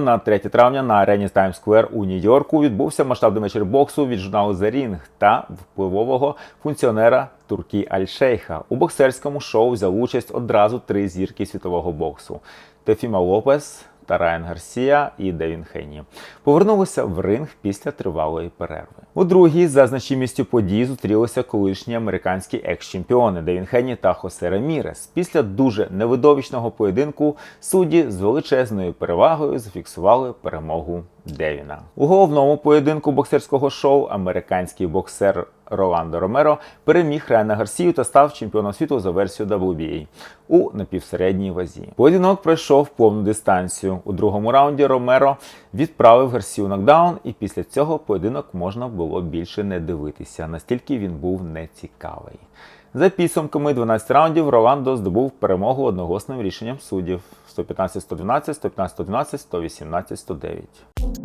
на 3 травня на арені Times Square у Нью-Йорку відбувся масштабний вечір боксу від журналу The Ring та впливового функціонера Туркі Аль-Шейха. У боксерському шоу взяв участь одразу три зірки світового боксу: Тефіма Лопес. Та Райан Гарсія і Девін Хенні повернулися в ринг після тривалої перерви. У другій за значимістю подій зустрілися колишні американські екс-чемпіони Девін Хенні та Хосе Рамірес. Після дуже невидовищного поєдинку судді з величезною перевагою зафіксували перемогу Девіна. У головному поєдинку боксерського шоу американський боксер Роландо Ромеро переміг Райана Гарсію та став чемпіоном світу за версією WBA у напівсередній вазі. Поєдинок пройшов повну дистанцію. У другому раунді Ромеро відправив Гарсію нокдаун, і після цього поєдинок можна було більше не дивитися, настільки він бубув нецікавий. За підсумками 12 раундів Роландо здобув перемогу одноголосним рішенням суддів 115-112, 115-111, 118-109.